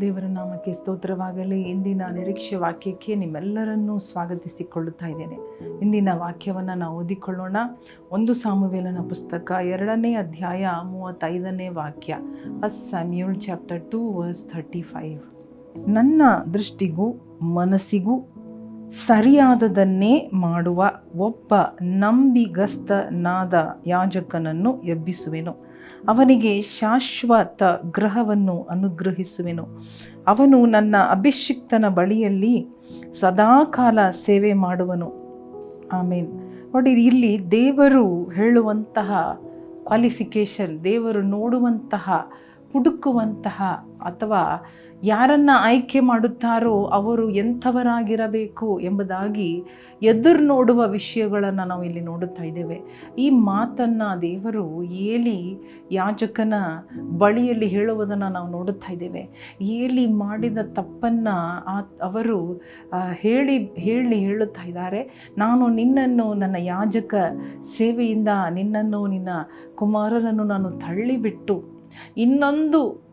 ದೇವರ ನಾಮಕ್ಕೆ ಸ್ತೋತ್ರವಾಗಲಿ. ಇಂದಿನ ನಿರೀಕ್ಷೆ ವಾಕ್ಯಕ್ಕೆ ನಿಮ್ಮೆಲ್ಲರನ್ನೂ ಸ್ವಾಗತಿಸಿಕೊಳ್ಳುತ್ತಾ ಇದ್ದೇನೆ. ಇಂದಿನ ವಾಕ್ಯವನ್ನು ನಾವು ಓದಿಕೊಳ್ಳೋಣ. ಒಂದು ಸಾಮುವೇಲನ ಪುಸ್ತಕ ಎರಡನೇ ಅಧ್ಯಾಯ ಮೂವತ್ತೈದನೇ ವಾಕ್ಯ. First Samuel chapter two verse thirty five ನನ್ನ ದೃಷ್ಟಿಗೂ, ಮನಸ್ಸಿಗೂ ಸರಿಯಾದದನ್ನೇ ಮಾಡುವ ಒಬ್ಬ ನಂಬಿಗಸ್ತನಾದ ಯಾಜಕನನ್ನು ಎಬ್ಬಿಸುವೆನು. ಅವನಿಗೆ ಶಾಶ್ವತ ಗ್ರಹವನ್ನು ಅನುಗ್ರಹಿಸುವೆನು. ಅವನು ನನ್ನ ಅಭಿಷಿಕ್ತನ ಬಳಿಯಲ್ಲಿ ಸದಾಕಾಲ ಸೇವೆ ಮಾಡುವನು. ಆಮೇನ್. ನೋಡಿ, ಇಲ್ಲಿ ದೇವರು ಹೇಳುವಂತಹ ಕ್ವಾಲಿಫಿಕೇಶನ್ ದೇವರು ನೋಡುವಂತಹ, ಹುಡುಕುವಂತಹ ಅಥವಾ ಯಾರನ್ನು ಆಯ್ಕೆ ಮಾಡುತ್ತಾರೋ ಅವರು ಎಂಥವರಾಗಿರಬೇಕು ಎಂಬುದಾಗಿ ಎದುರು ನೋಡುವ ವಿಷಯಗಳನ್ನು ನಾವು ಇಲ್ಲಿ ನೋಡುತ್ತಾ ಇದ್ದೇವೆ. ಈ ಮಾತನ್ನು ದೇವರು ಏಲಿ ಯಾಜಕನ ಬಳಿಯಲ್ಲಿ ಹೇಳುವುದನ್ನು ನಾವು ನೋಡುತ್ತಾ ಇದ್ದೇವೆ. ಏಲಿ ಮಾಡಿದ ತಪ್ಪನ್ನು ಆ ಅವರು ಹೇಳಿ ಹೇಳಿ ಹೇಳುತ್ತಾ ಇದ್ದಾರೆ. ನಾನು ನಿನ್ನನ್ನು ನನ್ನ ಯಾಜಕ ಸೇವೆಯಿಂದ ನಿನ್ನನ್ನು ನಿನ್ನ ಕುಮಾರನನ್ನು ನಾನು ತಳ್ಳಿಬಿಟ್ಟು ಇನ್ನೊಂದು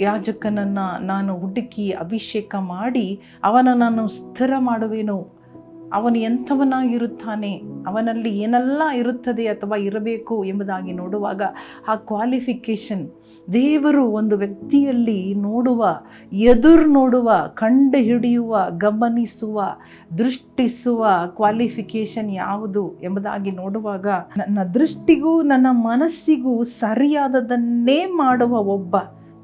ಯಾಜಕನನ್ನು ನಾನು ಹುಡುಕಿ ಅಭಿಷೇಕ ಮಾಡಿ ಅವನ ನಾನು ಸ್ಥಿರ ಮಾಡುವೆನು. ಅವನು ಎಂಥವನಾಗಿರುತ್ತಾನೆ? ಅವನಲ್ಲಿ ಏನೆಲ್ಲ ಇರುತ್ತದೆ ಅಥವಾ ಇರಬೇಕು ಎಂಬುದಾಗಿ ನೋಡುವಾಗ ಆ ಕ್ವಾಲಿಫಿಕೇಷನ್ ದೇವರು ಒಂದು ವ್ಯಕ್ತಿಯಲ್ಲಿ ನೋಡುವ, ಎದುರು ನೋಡುವ, ಕಂಡು ಹಿಡಿಯುವ, ಗಮನಿಸುವ, ದೃಷ್ಟಿಸುವ ಕ್ವಾಲಿಫಿಕೇಷನ್ ಯಾವುದು ಎಂಬುದಾಗಿ ನೋಡುವಾಗ ನನ್ನ ದೃಷ್ಟಿಗೂ ನನ್ನ ಮನಸ್ಸಿಗೂ ಸರಿಯಾದದನ್ನೇ ಮಾಡುವ ಒಬ್ಬ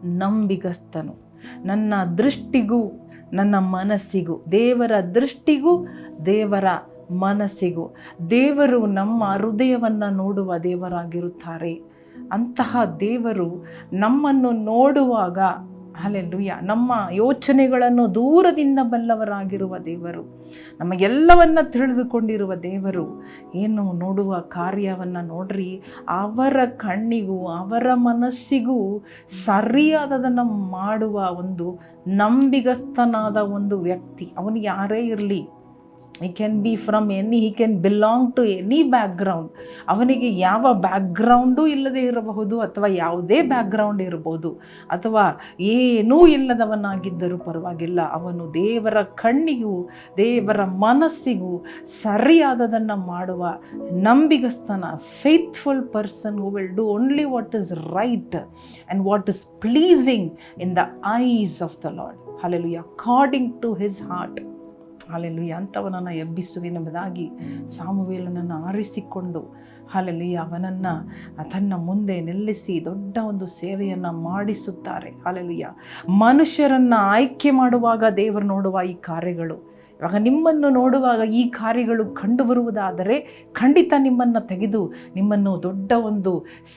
ನಂಬಿಗಸ್ತನು. ನನ್ನ ದೃಷ್ಟಿಗೂ, ನನ್ನ ಮನಸ್ಸಿಗೂ, ದೇವರ ದೃಷ್ಟಿಗೂ, ದೇವರ ಮನಸ್ಸಿಗೂ, ದೇವರು ನಮ್ಮ ಹೃದಯವನ್ನು ನೋಡುವ ದೇವರಾಗಿರುತ್ತಾರೆ. ಅಂತಹ ದೇವರು ನಮ್ಮನ್ನು ನೋಡುವಾಗ ಅಲ್ಲೆಲ್ಲುಯ್ಯ ನಮ್ಮ ಯೋಚನೆಗಳನ್ನು ದೂರದಿಂದ ಬಲ್ಲವರಾಗಿರುವ ದೇವರು ನಮ್ಮ ಎಲ್ಲವನ್ನ ತಿಳಿದುಕೊಂಡಿರುವ ದೇವರು, ಏನು ನೋಡುವ ಕಾರ್ಯವನ್ನು ನೋಡ್ರಿ, ಅವರ ಕಣ್ಣಿಗೂ ಅವರ ಮನಸ್ಸಿಗೂ ಸರಿಯಾದದನ್ನು ಮಾಡುವ ಒಂದು ನಂಬಿಗಸ್ತನಾದ ಒಂದು ವ್ಯಕ್ತಿ. ಅವನು ಯಾರೇ ಇರಲಿ ಈ can be from any he can belong to any background ಅವನಿಗೆ ಯಾವ ಬ್ಯಾಕ್ಗ್ರೌಂಡೂ ಇಲ್ಲದೆ ಇರಬಹುದು ಅಥವಾ ಯಾವುದೇ ಬ್ಯಾಕ್ಗ್ರೌಂಡ್ ಇರಬಹುದು. ಅಥವಾ ಏನೂ ಇಲ್ಲದವನಾಗಿದ್ದರೂ ಪರವಾಗಿಲ್ಲ. ಅವನು ದೇವರ ಕಣ್ಣಿಗೂ, ದೇವರ ಮನಸ್ಸಿಗೂ ಸರಿಯಾದದನ್ನು ಮಾಡುವ ನಂಬಿಗಸ್ತನ faithful person who will do only what is right and what is pleasing in the eyes of the Lord ಹಲೆಲು according to his heart hallelujah, ಅಂಥವನನ್ನು ಎಬ್ಬಿಸುವೆನೆಂಬುದಾಗಿ ಸಾಮುವೇಲನನ್ನು ಆರಿಸಿಕೊಂಡು, ಹಾಲೆಲುಯ್ಯ, ಅವನನ್ನು ತನ್ನ ಮುಂದೆ ನಿಲ್ಲಿಸಿ ದೊಡ್ಡ ಒಂದು ಸೇವೆಯನ್ನು ಮಾಡಿಸುತ್ತಾರೆ. ಹಾಲೆಲುಯ್ಯ. ಮನುಷ್ಯರನ್ನು ಆಯ್ಕೆ ಮಾಡುವಾಗ ದೇವರು ನೋಡುವ ಈ ಕಾರ್ಯಗಳು. ಇವಾಗ ನಿಮ್ಮನ್ನು ನೋಡುವಾಗ ಈ ಕಾರ್ಯಗಳು ಕಂಡುಬರುವುದಾದರೆ ಖಂಡಿತ ನಿಮ್ಮನ್ನು ತೆಗೆದು ನಿಮ್ಮನ್ನು ದೊಡ್ಡ ಒಂದು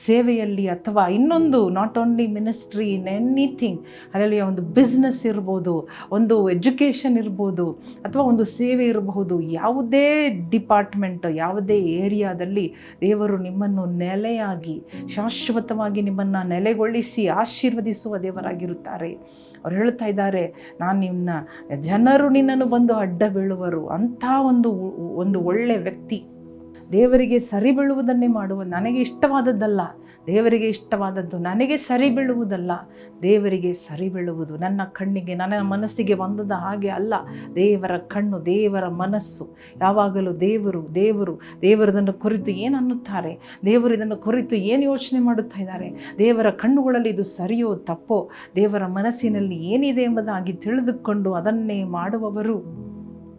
ಸೇವೆಯಲ್ಲಿ ಅಥವಾ ಇನ್ನೊಂದು not only ministry in anything ಅದರಲ್ಲಿ ಒಂದು ಬಿಸ್ನೆಸ್ ಇರ್ಬೋದು, ಒಂದು ಎಜುಕೇಷನ್ ಇರ್ಬೋದು, ಅಥವಾ ಒಂದು ಸೇವೆ ಇರಬಹುದು, ಯಾವುದೇ ಡಿಪಾರ್ಟ್ಮೆಂಟ್ ಯಾವುದೇ ಏರಿಯಾದಲ್ಲಿ ದೇವರು ನಿಮ್ಮನ್ನು ನೆಲೆಯಾಗಿ, ಶಾಶ್ವತವಾಗಿ ನಿಮ್ಮನ್ನು ನೆಲೆಗೊಳಿಸಿ ಆಶೀರ್ವದಿಸುವ ದೇವರಾಗಿರುತ್ತಾರೆ. ಅವ್ರು ಹೇಳ್ತಾ ಇದ್ದಾರೆ, ನಾನು ನಿಮ್ಮನ್ನ ಜನರು ನಿನ್ನನ್ನು ಬಂದು ಅಡ್ಡ ಬೀಳುವರು, ಅಂಥ ಒಂದು ಒಂದು ಒಳ್ಳೆ ವ್ಯಕ್ತಿ. ದೇವರಿಗೆ ಸರಿ ಬೀಳುವುದನ್ನೇ ಮಾಡುವ ನನಗೆ ಇಷ್ಟವಾದದ್ದಲ್ಲ. ದೇವರಿಗೆ ಇಷ್ಟವಾದದ್ದು ನನಗೆ ಸರಿ ಬೀಳುವುದಲ್ಲ. ದೇವರಿಗೆ ಸರಿ ಬೀಳುವುದು ನನ್ನ ಕಣ್ಣಿಗೆ, ನನ್ನ ಮನಸ್ಸಿಗೆ ಬಂದದ ಹಾಗೆ ಅಲ್ಲ. ದೇವರ ಕಣ್ಣು, ದೇವರ ಮನಸ್ಸು. ಯಾವಾಗಲೂ ದೇವರು ದೇವರು ದೇವರದನ್ನು ಕುರಿತು ಏನು ಅನ್ನುತ್ತಾರೆ? ದೇವರು ಇದನ್ನು ಕುರಿತು ಏನು ಯೋಚನೆ ಮಾಡುತ್ತಾ ಇದ್ದಾರೆ? ದೇವರ ಕಣ್ಣುಗಳಲ್ಲಿ ಇದು ಸರಿಯೋ ತಪ್ಪೋ? ದೇವರ ಮನಸ್ಸಿನಲ್ಲಿ ಏನಿದೆ ಎಂಬುದಾಗಿ ತಿಳಿದುಕೊಂಡು ಅದನ್ನೇ ಮಾಡುವವರು.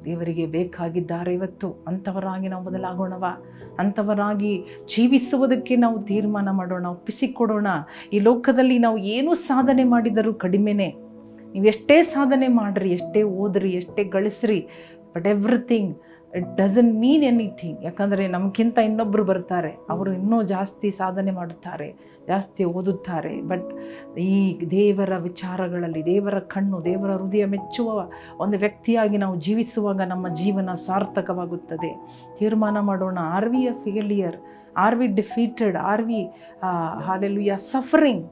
ದೇವರಿಗೆ ಬೇಕಾಗಿದ್ದಾರೆ ಇವತ್ತು. ಅಂಥವರಾಗಿ ನಾವು ಬದಲಾಗೋಣವ? ಅಂಥವರಾಗಿ ಜೀವಿಸುವುದಕ್ಕೆ ನಾವು ತೀರ್ಮಾನ ಮಾಡೋಣ, ಒಪ್ಪಿಸಿಕೊಡೋಣ. ಈ ಲೋಕದಲ್ಲಿ ನಾವು ಏನು ಸಾಧನೆ ಮಾಡಿದರೂ ಕಡಿಮೆನೇ. ನೀವು ಎಷ್ಟೇ ಸಾಧನೆ ಮಾಡಿರಿ, ಎಷ್ಟೇ ಓದ್ರಿ, ಎಷ್ಟೇ ಗಳಿಸ್ರಿ. But everything it doesn't mean anything ಯಾಕಂದರೆ ನಮಗಿಂತ ಇನ್ನೊಬ್ಬರು ಬರ್ತಾರೆ. ಅವರು ಇನ್ನೂ ಜಾಸ್ತಿ ಸಾಧನೆ ಮಾಡುತ್ತಾರೆ, ಜಾಸ್ತಿ ಓದುತ್ತಾರೆ. ಬಟ್ ಈ ದೇವರ ವಿಚಾರಗಳಲ್ಲಿ, ದೇವರ ಕಣ್ಣು, ದೇವರ ಹೃದಯ ಮೆಚ್ಚುವ ಒಂದು ವ್ಯಕ್ತಿಯಾಗಿ ನಾವು ಜೀವಿಸುವಾಗ ನಮ್ಮ ಜೀವನ ಸಾರ್ಥಕವಾಗುತ್ತದೆ. ತೀರ್ಮಾನ ಮಾಡೋಣ. Are we a failure are we defeated are we hallelujah suffering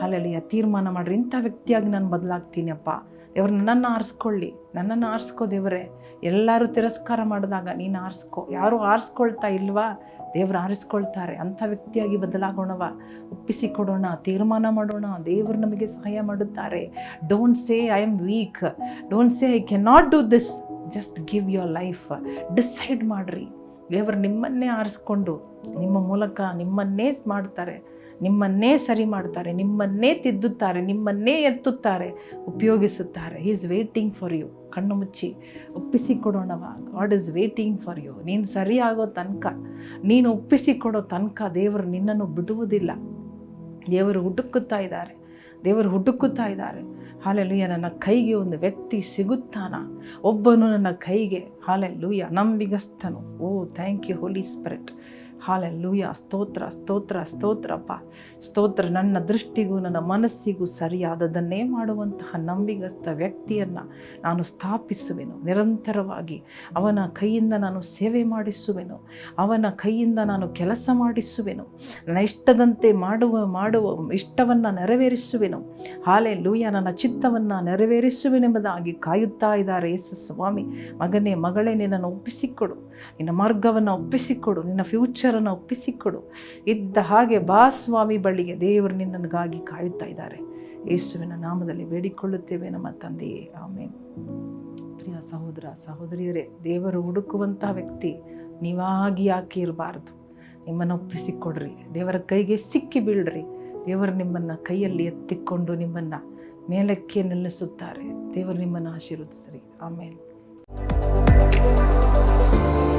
hallelujah ತೀರ್ಮಾನ ಮಾಡಿರಿ. ಇಂಥ ವ್ಯಕ್ತಿಯಾಗಿ ನಾನು ಬದಲಾಗ್ತೀನಿ ಅಪ್ಪ. ದೇವ್ರು ನನ್ನನ್ನು ಆರಿಸ್ಕೊಳ್ಳಿ, ನನ್ನನ್ನು ಆರಿಸ್ಕೋ ದೇವರೇ. ಎಲ್ಲರೂ ತಿರಸ್ಕಾರ ಮಾಡಿದಾಗ ನೀನು ಆರಿಸ್ಕೋ. ಯಾರು ಆರಿಸ್ಕೊಳ್ತಾ ಇಲ್ವಾ? ದೇವ್ರು ಆರಿಸ್ಕೊಳ್ತಾರೆ. ಅಂಥ ವ್ಯಕ್ತಿಯಾಗಿ ಬದಲಾಗೋಣವ. ಒಪ್ಪಿಸಿಕೊಡೋಣ ತೀರ್ಮಾನ ಮಾಡೋಣ. ದೇವರು ನಮಗೆ ಸಹಾಯ ಮಾಡುತ್ತಾರೆ. Don't say I am weak don't say I can not do this just give your life decide ಮಾಡಿರಿ. ದೇವರು ನಿಮ್ಮನ್ನೇ ಆರಿಸ್ಕೊಂಡು, ನಿಮ್ಮ ಮೂಲಕ ನಿಮ್ಮನ್ನೇ ಮಾಡ್ತಾರೆ. ನಿಮ್ಮನ್ನೇ ಸರಿ ಮಾಡ್ತಾರೆ, ನಿಮ್ಮನ್ನೇ ತಿದ್ದುತ್ತಾರೆ, ನಿಮ್ಮನ್ನೇ ಎತ್ತುತ್ತಾರೆ, ಉಪಯೋಗಿಸುತ್ತಾರೆ. ಈಸ್ ವೇಟಿಂಗ್ ಫಾರ್ ಯು ಕಣ್ಣು ಮುಚ್ಚಿ ಒಪ್ಪಿಸಿಕೊಡೋಣವ God is waiting for you ನೀನು ಸರಿಯಾಗೋ ತನಕ, ನೀನು ಒಪ್ಪಿಸಿಕೊಡೋ ತನಕ ದೇವರು ನಿನ್ನನ್ನು ಬಿಡುವುದಿಲ್ಲ. ದೇವರು ಹುಡುಕುತ್ತಾ ಇದ್ದಾರೆ. ದೇವರು ಹುಡುಕುತ್ತಾ ಇದ್ದಾರೆ. ಹಾಲೆಲ್ಲಿಯ ನನ್ನ ಕೈಗೆ ಒಂದು ವ್ಯಕ್ತಿ ಸಿಗುತ್ತಾನ? ಒಬ್ಬನು ನನ್ನ ಕೈಗೆ ಹಾಲೆಲ್ಲೂಯ್ಯ ನಂಬಿಗಸ್ತನು oh thank you Holi spirit ಲೂಯ ಸ್ತೋತ್ರ ಸ್ತೋತ್ರ, ಸ್ತೋತ್ರಪ್ಪ. ಸ್ತೋತ್ರ ನನ್ನ ದೃಷ್ಟಿಗೂ, ನನ್ನ ಮನಸ್ಸಿಗೂ ಸರಿಯಾದದನ್ನೇ ಮಾಡುವಂತಹ ನಂಬಿಗಸ್ತ ವ್ಯಕ್ತಿಯನ್ನು ನಾನು ಸ್ಥಾಪಿಸುವೆನು. ನಿರಂತರವಾಗಿ ಅವನ ಕೈಯಿಂದ ನಾನು ಸೇವೆ ಮಾಡಿಸುವೆನು. ಅವನ ಕೈಯಿಂದ ನಾನು ಕೆಲಸ ಮಾಡಿಸುವೆನು. ನನ್ನ ಇಷ್ಟದಂತೆ ಮಾಡುವ ಮಾಡುವ ಇಷ್ಟವನ್ನು ನೆರವೇರಿಸುವೆನು. ಹಾಲೆ ಲೂಯ ನನ್ನ ಚಿತ್ತವನ್ನು ನೆರವೇರಿಸುವೆನೆಂಬುದಾಗಿ ಕಾಯುತ್ತಾ ಇದ್ದಾರೆ ಯೇಸು ಸ್ವಾಮಿ. ಮಗನೇ ಮಗಳೇ ನಿನ್ನನ್ನು ಒಪ್ಪಿಸಿಕೊಡು. ನಿನ್ನ ಮಾರ್ಗವನ್ನು ಒಪ್ಪಿಸಿಕೊಡು. ನಿನ್ನ ಫ್ಯೂಚರನ್ನು ಒಪ್ಪಿಸಿಕೊಡು. ಇದ್ದ ಹಾಗೆ ಬಾ ಸ್ವಾಮಿ ಬಳಿಗೆ ದೇವರು ನಿನ್ನನಿಗಾಗಿ ಕಾಯುತ್ತಾ ಇದ್ದಾರೆ. ಯೇಸುವಿನ ನಾಮದಲ್ಲಿ ಬೇಡಿಕೊಳ್ಳುತ್ತೇವೆ ನಮ್ಮ ತಂದೆಯೇ. ಆಮೇಲೆ ಪ್ರಿಯ ಸಹೋದರ, ಸಹೋದರಿಯರೇ, ದೇವರು ಹುಡುಕುವಂಥ ವ್ಯಕ್ತಿ ನೀವಾಗಿ ಯಾಕೆ ಇರಬಾರ್ದು? ನಿಮ್ಮನ್ನು ಒಪ್ಪಿಸಿಕೊಡ್ರಿ. ದೇವರ ಕೈಗೆ ಸಿಕ್ಕಿ ಬೀಳ್ರಿ. ದೇವರು ನಿಮ್ಮನ್ನು ಕೈಯಲ್ಲಿ ಎತ್ತಿಕೊಂಡು ನಿಮ್ಮನ್ನು ಮೇಲಕ್ಕೆ ನಿಲ್ಲಿಸುತ್ತಾರೆ. ದೇವರು ನಿಮ್ಮನ್ನು ಆಶೀರ್ವದಿಸ್ರಿ. ಆಮೇಲೆ Música